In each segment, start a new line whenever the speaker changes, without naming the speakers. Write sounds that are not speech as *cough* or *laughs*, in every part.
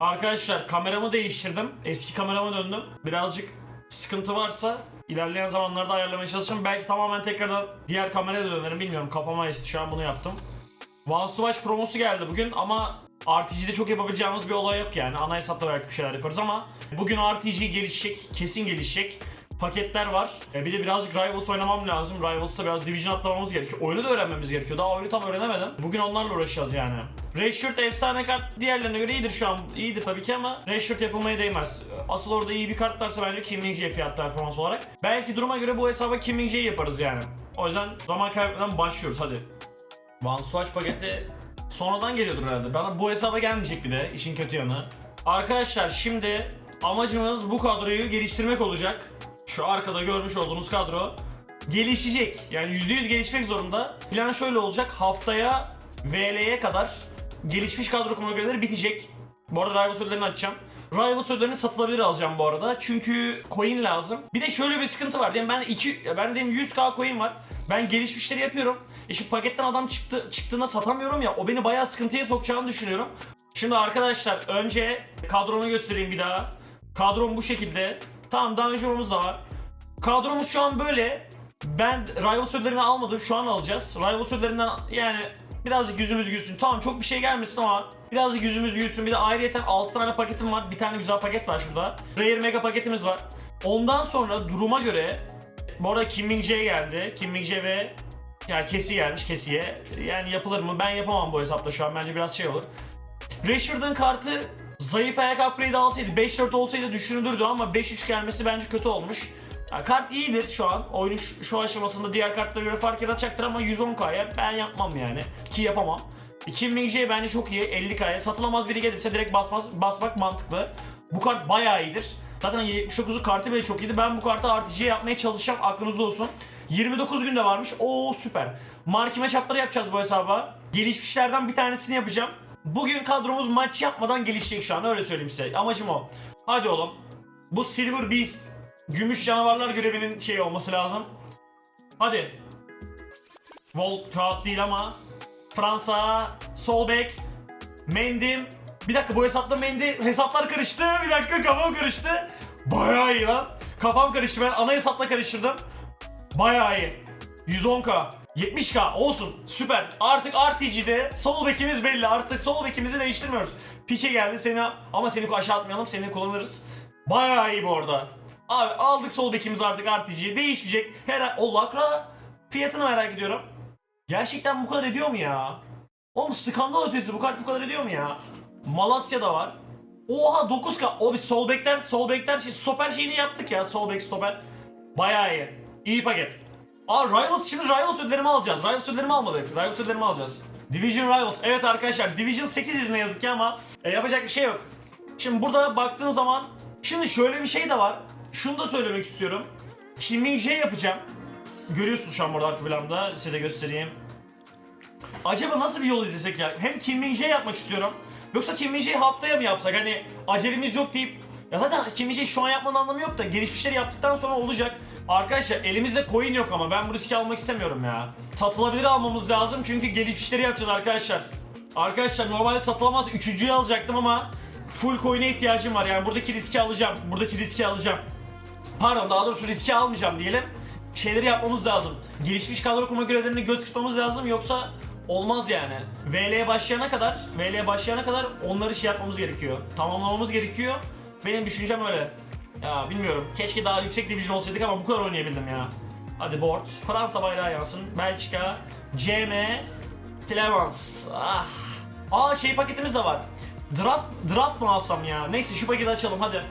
Arkadaşlar kameramı değiştirdim. Eski kamerama döndüm. Birazcık sıkıntı varsa ilerleyen zamanlarda ayarlamaya çalışacağım. Belki tamamen tekrardan diğer kameraya dönerim bilmiyorum. Kafama esti şu an bunu yaptım. To Watch promosu geldi bugün ama RTG'de çok yapabileceğimiz bir olay yok yani. Ana hesapta belki bir şeyler yaparız ama bugün RPG gelişecek, kesin gelişecek. Paketler var. E bir de birazcık Rivals oynamam lazım. Rivals'ta biraz Division atlamamız gerekiyor. Oyunu da öğrenmemiz gerekiyor. Daha oyunu tam öğrenemedim. Bugün onlarla uğraşacağız yani. Rashford efsane kart diğerlerine göre iyidir şu an. İyidir tabii ki ama Rashford yapılmaya değmez. Asıl orada iyi bir kart varsa bence Kim Min-jae fiyat performans olarak. Belki duruma göre bu hesaba Kim Min-jae yaparız yani. O yüzden zaman kaybetmeden başlıyoruz hadi. One Swatch paketi sonradan geliyordur herhalde. Bana bu hesaba gelmeyecek bir de işin kötü yanı. Arkadaşlar şimdi amacımız bu kadroyu geliştirmek olacak. Şu arkada görmüş olduğunuz kadro gelişecek. Yani %100 gelişmek zorunda. Plan şöyle olacak. Haftaya VL'ye kadar gelişmiş kadro kongreleri bitecek. Bu arada Rivals ödüllerini açacağım. Rivals ödüllerini satılabilir alacağım bu arada. Çünkü coin lazım. Bir de şöyle bir sıkıntı var. Diyelim ben 2 ben diyelim 100k coin var. Ben gelişmişleri yapıyorum. E şimdi paketten adam çıktı çıktığında satamıyorum ya. O beni bayağı sıkıntıya sokacağını düşünüyorum. Şimdi arkadaşlar önce kadromu göstereyim bir daha. Kadrom bu şekilde. Tamam danjurumuz da var. Kadromuz şu an böyle. Ben Rivals ödüllerini almadım. Şu an alacağız. Rivals ödüllerinden yani birazcık yüzümüz gülsün. Tamam çok bir şey gelmesin ama birazcık yüzümüz gülsün. Bir de ayrıyeten 6 tane paketim var. Bir tane güzel paket var şurada. Rare Mega paketimiz var. Ondan sonra duruma göre bu arada Kim Min geldi. Kim Min ve yani Kesi gelmiş Kesi'ye. Yani yapılır mı? Ben yapamam bu hesapta şu an. Bence biraz şey olur. Rashford'un kartı zayıf ayak upgrade alsaydı 5-4 olsaydı düşünülürdü ama 5-3 gelmesi bence kötü olmuş. Ya kart iyidir şu an. Oyunun şu, aşamasında diğer kartlara göre fark yaratacaktır ama 110k'ya ben yapmam yani. Ki yapamam. Kim Min Jae bence çok iyi. 50k'ya satılamaz biri gelirse direkt basmaz, basmak mantıklı. Bu kart bayağı iyidir. Zaten 79'u kartı bile çok iyiydi. Ben bu kartı RTG yapmaya çalışacağım. Aklınızda olsun. 29 günde varmış. Oo süper. Marki matchup'ları yapacağız bu hesaba. Gelişmişlerden bir tanesini yapacağım. Bugün kadromuz maç yapmadan gelişecek şu an öyle söyleyeyim size. Amacım o. Hadi oğlum. Bu Silver Beast Gümüş canavarlar görevinin şeyi olması lazım. Hadi. Vol kağıt değil ama. Fransa, sol bek, Mendim. Bir dakika bu hesapta Mendi hesaplar karıştı. Bir dakika kafam karıştı. Bayağı iyi lan. Kafam karıştı ben ana hesapla karıştırdım. Bayağı iyi. 110k. 70k olsun süper. Artık RTG'de sol bekimiz belli. Artık sol bekimizi değiştirmiyoruz. Pike geldi seni ama seni aşağı atmayalım seni kullanırız. Bayağı iyi bu arada. Abi aldık sol bekimiz artık RTG'ye değişmeyecek. Her o Lakra fiyatını merak ediyorum. Gerçekten bu kadar ediyor mu ya? Oğlum skandal ötesi bu kart bu kadar ediyor mu ya? Malasya'da var. Oha 9k. O bir sol bekler sol bekler şey stoper şeyini yaptık ya sol bek stoper. Bayağı iyi. İyi paket. Aa Rivals şimdi Rivals ödüllerimi alacağız. Rivals ödüllerimi almadık. Rivals ödüllerimi alacağız. Division Rivals. Evet arkadaşlar Division 8 ne yazık ki ama e, yapacak bir şey yok. Şimdi burada baktığın zaman şimdi şöyle bir şey de var. Şunu da söylemek istiyorum. Kim Min Jae yapacağım. Görüyorsunuz şu an burada arka planda. Size de göstereyim. Acaba nasıl bir yol izlesek ya? Hem Kim Min Jae yapmak istiyorum. Yoksa Kim Min Jae haftaya mı yapsak? Hani acelemiz yok deyip ya zaten Kim Min Jae şu an yapmanın anlamı yok da gelişmişleri yaptıktan sonra olacak. Arkadaşlar elimizde coin yok ama ben bu riski almak istemiyorum ya. Satılabilir almamız lazım çünkü gelişmişleri yapacağız arkadaşlar. Arkadaşlar normalde satılamaz üçüncüyü alacaktım ama full coin'e ihtiyacım var. Yani buradaki riski alacağım. Buradaki riski alacağım. Pardon daha doğrusu riski almayacağım diyelim. Şeyleri yapmamız lazım. Gelişmiş kadro kurma görevlerini göz kırpmamız lazım yoksa olmaz yani. VL'ye başlayana kadar, VL'ye başlayana kadar onları şey yapmamız gerekiyor. Tamamlamamız gerekiyor. Benim düşüncem öyle. Ya bilmiyorum. Keşke daha yüksek division olsaydık ama bu kadar oynayabildim ya. Hadi board. Fransa bayrağı yansın. Belçika, CM, Clemens. Ah. Aa şey paketimiz de var. Draft, draft mı alsam ya? Neyse şu paketi açalım hadi.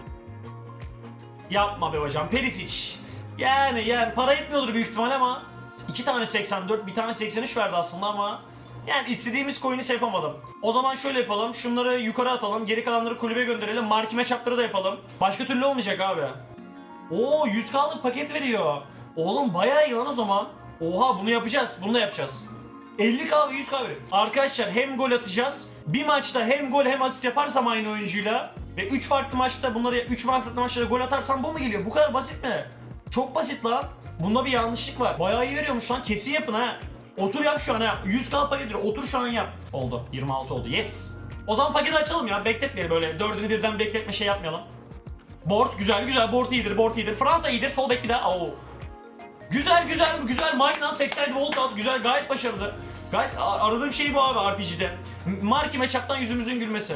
Yapma be hocam. Perisic. Yani yani para etmiyordur büyük ihtimal ama iki tane 84, bir tane 83 verdi aslında ama yani istediğimiz coin'i şey yapamadım. O zaman şöyle yapalım. Şunları yukarı atalım. Geri kalanları kulübe gönderelim. Marki matchup'ları da yapalım. Başka türlü olmayacak abi. Oo 100k'lık paket veriyor. Oğlum bayağı iyi lan o zaman. Oha bunu yapacağız. Bunu da yapacağız. 50k ve 100k veriyor. Arkadaşlar hem gol atacağız. Bir maçta hem gol hem asist yaparsam aynı oyuncuyla ve 3 farklı maçta bunları 3 farklı maçta gol atarsam bu mu geliyor? Bu kadar basit mi? Çok basit lan. Bunda bir yanlışlık var. Bayağı iyi veriyormuş lan. Kesin yapın ha. Otur yap şu an ha. 100 kal paket veriyor. Otur şu an yap. Oldu. 26 oldu. Yes. O zaman paketi açalım ya. Bekletmeyelim böyle. Dördünü birden bekletme şey yapmayalım. Board güzel güzel. Board iyidir. Board iyidir. Fransa iyidir. Sol bek bir daha. Oo. Güzel güzel güzel. Magnum 87 volt out. Güzel gayet başarılı. Gayet aradığım şey bu abi RTG'de. Marki matchup'tan yüzümüzün gülmesi.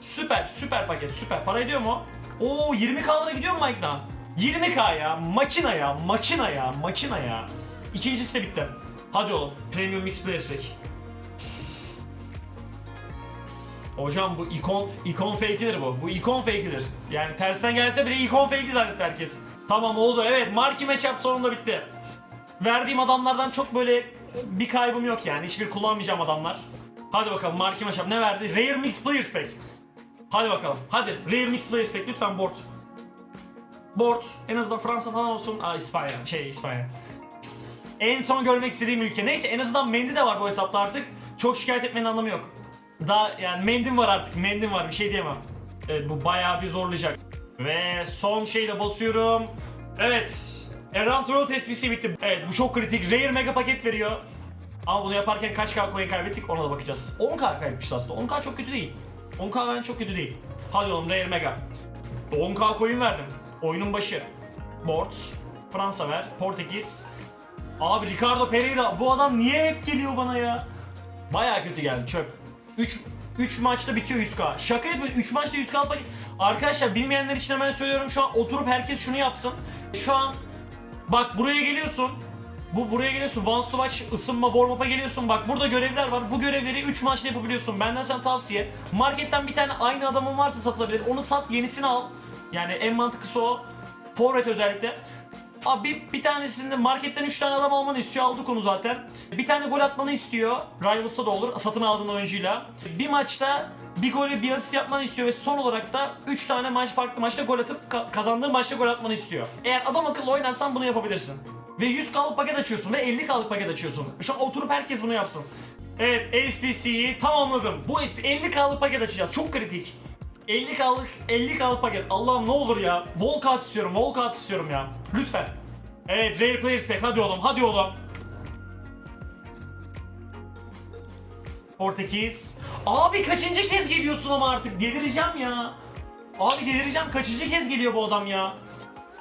Süper süper paket süper. Para ediyor mu? Oo 20k'lara gidiyor mu Magnum? 20k ya. Makina ya. Makina ya. Makina ya. İkincisi de bitti. Hadi oğlum. Premium Mix Players Pack. Hocam bu ikon ikon fake'idir bu. Bu ikon fake'idir. Yani tersten gelse bile ikon fake'i zannetti herkes. Tamam oldu evet. Marki matchup sonunda bitti. Verdiğim adamlardan çok böyle bir kaybım yok yani. Hiçbir kullanmayacağım adamlar. Hadi bakalım marki matchup ne verdi? Rare Mix Players Pack. Hadi bakalım. Hadi Rare Mix Players Pack lütfen board. Board. En azından Fransa falan olsun. Aa İspanya. Şey İspanya. En son görmek istediğim ülke. Neyse en azından Mendy de var bu hesapta artık. Çok şikayet etmenin anlamı yok. Daha yani mendim var artık. Mendim var bir şey diyemem. Evet bu bayağı bir zorlayacak. Ve son şeyi de basıyorum. Evet. Errant Road tespisi bitti. Evet bu çok kritik. Rare mega paket veriyor. Ama bunu yaparken kaç K coin kaybettik ona da bakacağız. 10K kaybetmişiz aslında. 10K çok kötü değil. 10K ben çok kötü değil. Hadi oğlum Rare mega. 10K coin verdim. Oyunun başı. Board. Fransa ver. Portekiz. Abi Ricardo Pereira bu adam niye hep geliyor bana ya? Baya kötü geldi çöp. 3 3 maçta bitiyor 100k. Şaka yapıyorum 3 maçta 100k paket. Arkadaşlar bilmeyenler için hemen söylüyorum şu an oturup herkes şunu yapsın. Şu an bak buraya geliyorsun. Bu buraya geliyorsun. Once to watch ısınma warm up'a geliyorsun. Bak burada görevler var. Bu görevleri 3 maçta yapabiliyorsun. Benden sana tavsiye. Marketten bir tane aynı adamın varsa satılabilir. Onu sat yenisini al. Yani en mantıklısı o. Forvet özellikle. Abi bir, tanesinde marketten 3 tane adam almanı istiyor aldık onu zaten. Bir tane gol atmanı istiyor. Rivals'ta da olur satın aldığın oyuncuyla. Bir maçta bir golü bir asist yapmanı istiyor ve son olarak da 3 tane maç farklı maçta gol atıp ka- kazandığın maçta gol atmanı istiyor. Eğer adam akıllı oynarsan bunu yapabilirsin. Ve 100k'lık paket açıyorsun ve 50k'lık paket açıyorsun. Şu an oturup herkes bunu yapsın. Evet SPC'yi tamamladım. Bu 50k'lık paket açacağız. Çok kritik. 50k'lık 50k'lık paket. Allah'ım ne olur ya. Walkout istiyorum. Walkout istiyorum ya. Lütfen. Evet Rare Players Pack. Hadi oğlum. Hadi oğlum. Portekiz. Abi kaçıncı kez geliyorsun ama artık delireceğim ya. Abi delireceğim kaçıncı kez geliyor bu adam ya.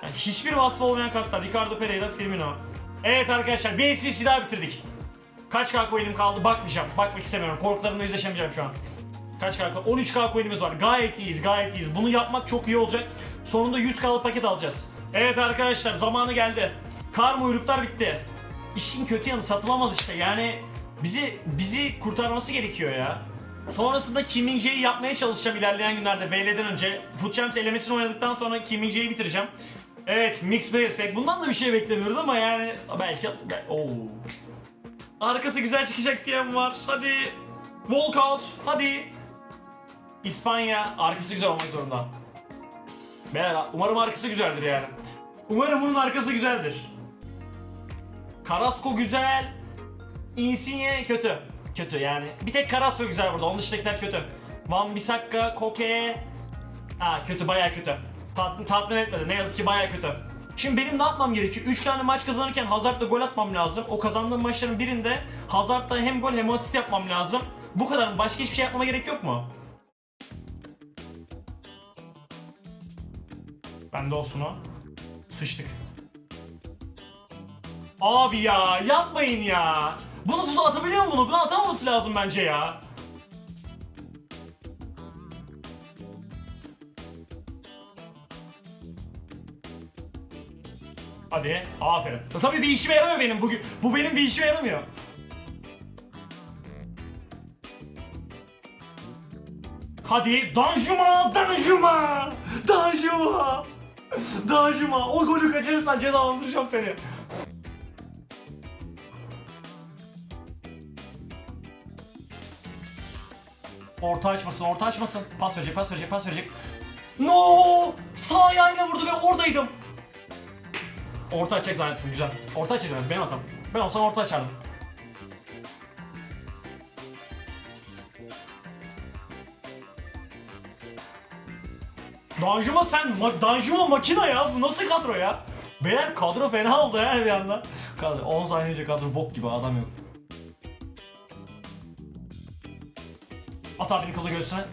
Yani hiçbir vasfı olmayan kartlar. Ricardo Pereira, Firmino. Evet arkadaşlar bir SPC daha bitirdik. Kaç K coin'im kaldı bakmayacağım. Bakmak istemiyorum. Korkularımla yüzleşemeyeceğim şu an. Kaç K? 13K coin'imiz var. Gayet iyiyiz, gayet iyiyiz. Bunu yapmak çok iyi olacak. Sonunda 100K'lık paket alacağız. Evet arkadaşlar zamanı geldi. Kar uyruklar bitti. İşin kötü yanı satılamaz işte. Yani bizi bizi kurtarması gerekiyor ya. Sonrasında Kim Min yapmaya çalışacağım ilerleyen günlerde BL'den önce. Champs elemesini oynadıktan sonra Kim Min bitireceğim. Evet Mix Players Pack. Bundan da bir şey beklemiyoruz ama yani belki... Be- Oo. Arkası güzel çıkacak diyen var. Hadi. Walkout. Hadi. İspanya arkası güzel olmak zorunda. Beyler umarım arkası güzeldir yani. Umarım bunun arkası güzeldir. Carrasco güzel. Insigne kötü. Kötü yani. Bir tek Carrasco güzel burada. Onun dışındakiler kötü. Van Bissaka, Koke. Ha kötü bayağı kötü. Tatmin, tatmin etmedi. Ne yazık ki bayağı kötü. Şimdi benim ne yapmam gerekiyor? 3 tane maç kazanırken Hazard'la gol atmam lazım. O kazandığım maçların birinde Hazard'la hem gol hem asist yapmam lazım. Bu kadar? Başka hiçbir şey yapmama gerek yok mu? Bende olsun o. Sıçtık. Abi ya yapmayın ya. Bunu tutu atabiliyor mu bunu? Bunu atamaması lazım bence ya. Hadi. Aferin. Tabii bir işime yaramıyor benim bugün. Bu benim bir işime yaramıyor. Hadi Danjuma, Danjuma, Danjuma, Danjuma. O golü kaçırırsan cezalandıracağım seni. Orta açmasın, orta açmasın. Pas verecek, pas verecek, pas verecek. No! Sağ ayağıyla vurdu ve oradaydım. Orta açacak zannettim, güzel. Orta açacak zannettim, benim hatam. Ben olsam orta açardım. Danjuma sen, ma Danjuma makina ya. Bu nasıl kadro ya? Beyler kadro fena oldu ya bir anda. Kadro, 10 saniye önce kadro bok gibi adam yok. At abinin kolu göğsüne.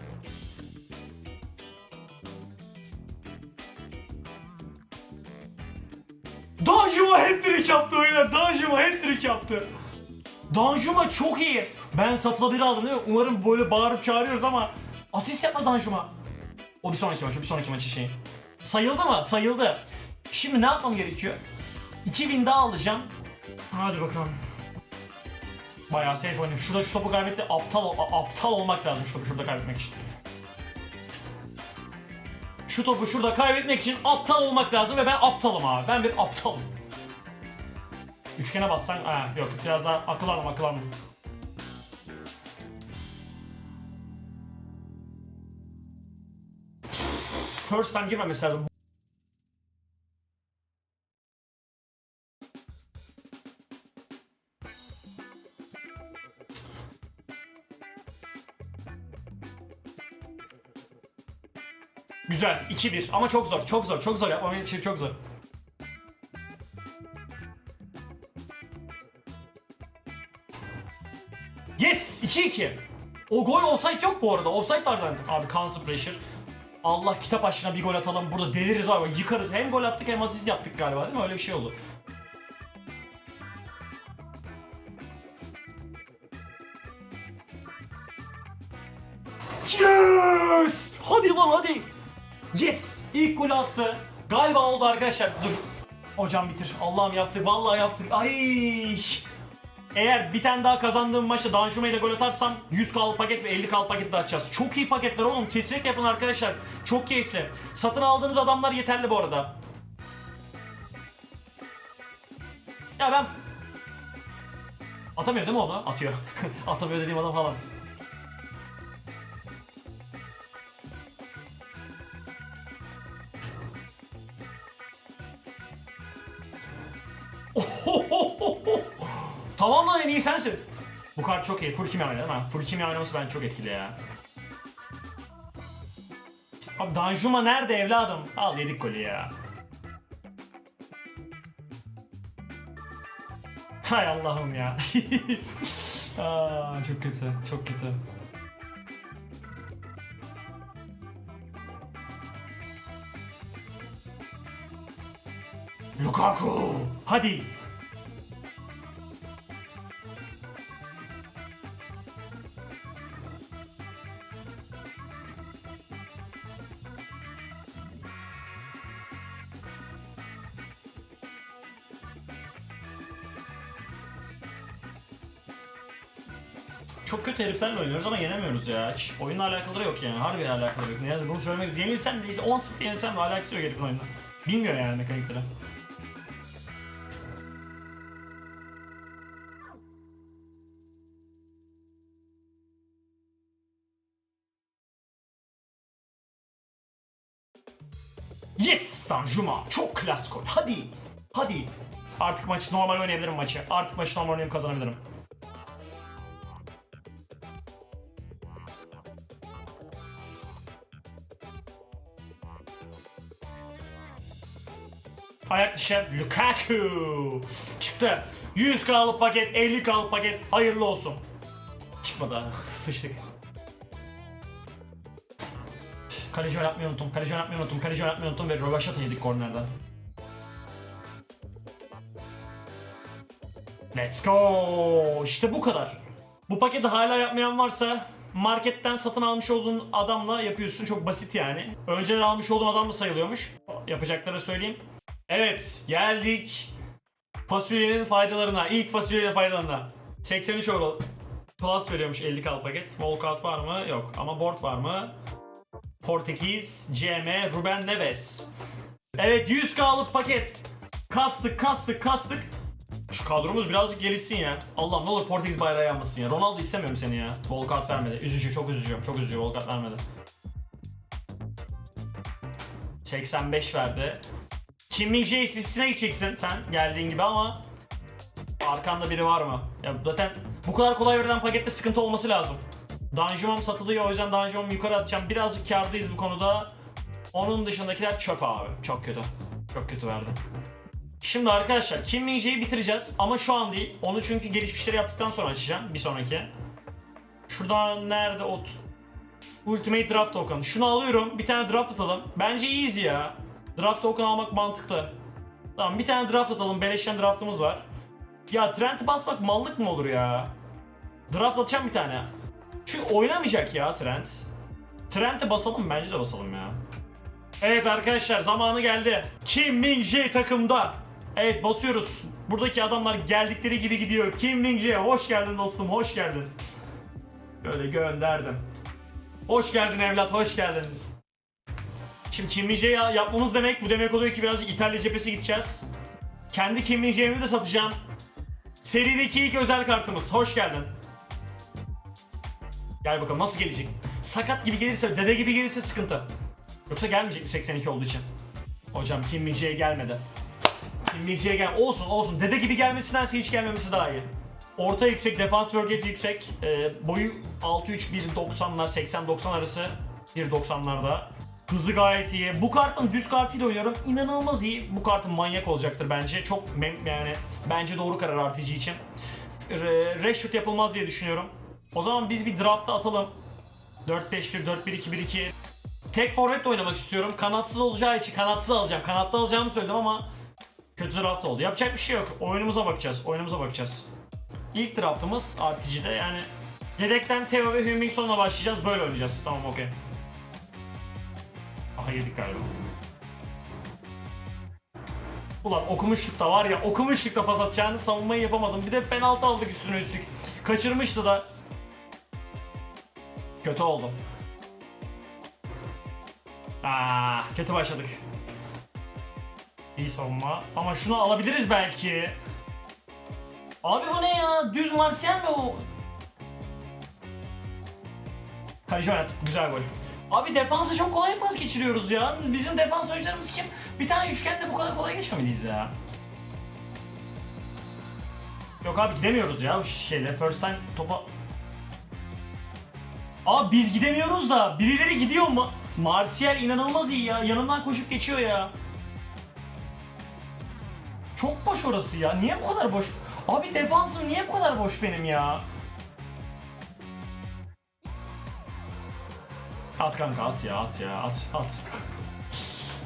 Danjuma hat-trick yaptı oyuna. Danjuma hat-trick yaptı. Danjuma çok iyi. Ben satıla bir aldım değil mi? Umarım böyle bağırıp çağırıyoruz ama asist yapma Danjuma. O bir sonraki maç, o bir sonraki maçın şeyi. Sayıldı mı? Sayıldı. Şimdi ne yapmam gerekiyor? 2000 daha alacağım. Hadi bakalım. Bayağı safe oynayayım. Şurada şu topu kaybetti. Aptal aptal olmak lazım şu topu şurada kaybetmek için. Şu topu şurada kaybetmek için aptal olmak lazım ve ben aptalım abi. Ben bir aptalım. Üçgene bassan, ha, yok biraz daha akıllandım akıllandım. First time girmemesi lazım. Güzel 2-1 ama çok zor çok zor çok zor yapmam için çok zor. Yes 2-2. O gol offside yok bu arada. Offside var zaten. Abi constant pressure. Allah kitap aşkına bir gol atalım. Burada deliriz abi. Yıkarız. Hem gol attık hem asist yaptık galiba değil mi? Öyle bir şey oldu. Yes! Hadi lan hadi. Yes! İlk golü attı. Galiba oldu arkadaşlar. Dur. Hocam bitir. Allah'ım yaptı. Vallahi yaptık. Ay! Eğer bir tane daha kazandığım maçta Danjuma ile gol atarsam 100 kal paket ve 50 kal paket de açacağız. Çok iyi paketler oğlum. Kesinlikle yapın arkadaşlar. Çok keyifli. Satın aldığınız adamlar yeterli bu arada. Ya ben... Atamıyor değil mi onu? Atıyor. *laughs* Atamıyor dediğim adam falan. Tamam lan en iyi sensin. Bu kart çok iyi. Full kimya oynadı mi? Full kimya oynaması bence çok etkili ya. Abi Danjuma nerede evladım? Al yedik golü ya. Hay Allah'ım ya. *laughs* Aa, çok kötü, çok kötü. Lukaku! Hadi! Çok kötü heriflerle oynuyoruz ama yenemiyoruz ya. Hiç oyunla alakaları yok yani. Harbi alakaları yok. Ne yazık bunu söylemek Yenilsem de 10-0 yenilsem de alakası yok herifin oyunla. Bilmiyor yani mekanikleri. Yes! Danjuma! Çok klas gol. Hadi! Hadi! Artık maç normal oynayabilirim maçı. Artık maçı normal oynayıp kazanabilirim. Ayak dışı Lukaku çıktı. 100 kalıp paket, 50 kalıp paket. Hayırlı olsun. Çıkmadı. *laughs* Sıçtık. Kaleci oynatmayı unuttum. Kaleci oynatmayı unuttum. Kaleci oynatmayı unuttum ve rövaşata yedik kornerden. Let's go. İşte bu kadar. Bu paketi hala yapmayan varsa marketten satın almış olduğun adamla yapıyorsun. Çok basit yani. Önceden almış olduğun adam mı sayılıyormuş? Yapacakları söyleyeyim. Evet geldik fasulyenin faydalarına. İlk fasulyenin faydalarına. 83 euro plus veriyormuş 50 kal paket. Walkout var mı? Yok. Ama board var mı? Portekiz, CM, Ruben Neves. Evet 100 klık paket. Kastık kastık kastık. Şu kadromuz birazcık gelişsin ya. Allah'ım ne olur Portekiz bayrağı yanmasın ya. Ronaldo istemiyorum seni ya. Walkout vermedi. Üzücü çok üzücü. Çok üzücü Walkout vermedi. 85 verdi. Kim Min Jae ismisine gideceksin sen geldiğin gibi ama arkanda biri var mı? Ya zaten bu kadar kolay verilen pakette sıkıntı olması lazım. Danjumam satılıyor o yüzden Danjumam'ı yukarı atacağım. Birazcık kardayız bu konuda. Onun dışındakiler çöp abi. Çok kötü. Çok kötü verdi. Şimdi arkadaşlar Kim Min Jae'yi bitireceğiz ama şu an değil. Onu çünkü gelişmişleri yaptıktan sonra açacağım bir sonraki. Şuradan nerede o Ultimate Draft Token. Şunu alıyorum. Bir tane draft atalım. Bence easy ya. Draft token almak mantıklı. Tamam bir tane draft atalım. Beleşten draftımız var. Ya Trent'i basmak mallık mı olur ya? Draft atacağım bir tane. Çünkü oynamayacak ya Trent. Trent'e basalım bence de basalım ya. Evet arkadaşlar zamanı geldi. Kim Min Jae takımda. Evet basıyoruz. Buradaki adamlar geldikleri gibi gidiyor. Kim Min Jae hoş geldin dostum hoş geldin. Böyle gönderdim. Hoş geldin evlat hoş geldin. Şimdi Kim Min Jae yapmamız demek bu demek oluyor ki birazcık İtalya cephesi gideceğiz. Kendi Kim Min Jae'mi de satacağım. Serideki ilk özel kartımız. Hoş geldin. Gel bakalım nasıl gelecek? Sakat gibi gelirse, dede gibi gelirse sıkıntı. Yoksa gelmeyecek mi 82 olduğu için? Hocam Kim Min Jae gelmedi. Kim Min Jae gel olsun olsun. Dede gibi gelmesindense hiç gelmemesi daha iyi. Orta yüksek, defans bölgeti yüksek. Ee, boyu 6-3 1.90'lar 80-90 arası 1.90'larda. Hızı gayet iyi. Bu kartın düz kartıyla oynuyorum. İnanılmaz iyi. Bu kartın manyak olacaktır bence. Çok yani bence doğru karar RPG için. Re- Reshoot yapılmaz diye düşünüyorum. O zaman biz bir draft'a atalım. 4-5-1, 4-1-2-1-2. Tek forvet oynamak istiyorum. Kanatsız olacağı için kanatsız alacağım. Kanatlı alacağımı söyledim ama kötü draft oldu. Yapacak bir şey yok. Oyunumuza bakacağız. Oyunumuza bakacağız. İlk draftımız RTG'de yani yedekten Theo ve Heung-Min Son'la başlayacağız. Böyle oynayacağız. Tamam okey. Aha yedik galiba. Ulan okumuşluk da var ya okumuşluk da pas atacağını savunmayı yapamadım. Bir de penaltı aldık üstüne üstlük. Kaçırmıştı da. Kötü oldum. Aa, kötü başladık. İyi savunma. Ama şunu alabiliriz belki. Abi bu ne ya? Düz Martial mi o? Kaleci oynattık. Güzel gol. Abi defansa çok kolay pas geçiriyoruz ya. Bizim defans oyuncularımız kim? Bir tane üçgende bu kadar kolay geçmemeliyiz ya. Yok abi gidemiyoruz ya bu şeyle. First time topa... Abi biz gidemiyoruz da birileri gidiyor mu? Martial inanılmaz iyi ya. Yanından koşup geçiyor ya. Çok boş orası ya. Niye bu kadar boş? Abi defansım niye bu kadar boş benim ya? At kanka at ya at ya at at.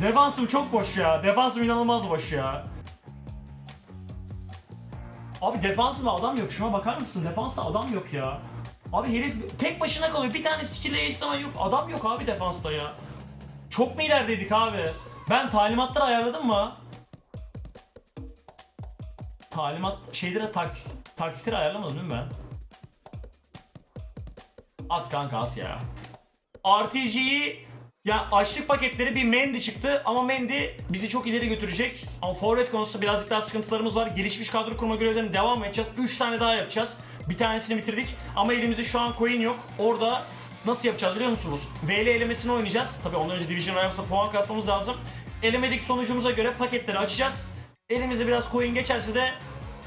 Defansım çok boş ya. Defansım inanılmaz boş ya. Abi defansında adam yok. Şuna bakar mısın? Defansta adam yok ya. Abi herif tek başına kalıyor. Bir tane skill'e eş zaman yok. Adam yok abi defansta ya. Çok mu ilerideydik abi? Ben talimatları ayarladım mı? Talimat şeyleri taktik, taktikleri ayarlamadım değil mi ben? At kanka at ya. RTG'yi ya açlık paketleri bir Mendy çıktı ama Mendy bizi çok ileri götürecek. Ama forvet konusunda birazcık daha sıkıntılarımız var. Gelişmiş kadro kurma görevlerine devam edeceğiz. 3 tane daha yapacağız. Bir tanesini bitirdik ama elimizde şu an coin yok. Orada nasıl yapacağız biliyor musunuz? VL elemesini oynayacağız. Tabii ondan önce Division Rivals'a puan kasmamız lazım. Elemedik sonucumuza göre paketleri açacağız. Elimizde biraz coin geçerse de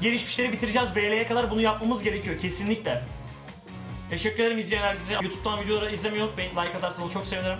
gelişmişleri bitireceğiz. VL'ye kadar bunu yapmamız gerekiyor kesinlikle. Teşekkür ederim izleyen herkese. YouTube'dan videoları izlemeyi unutmayın. Like atarsanız çok sevinirim.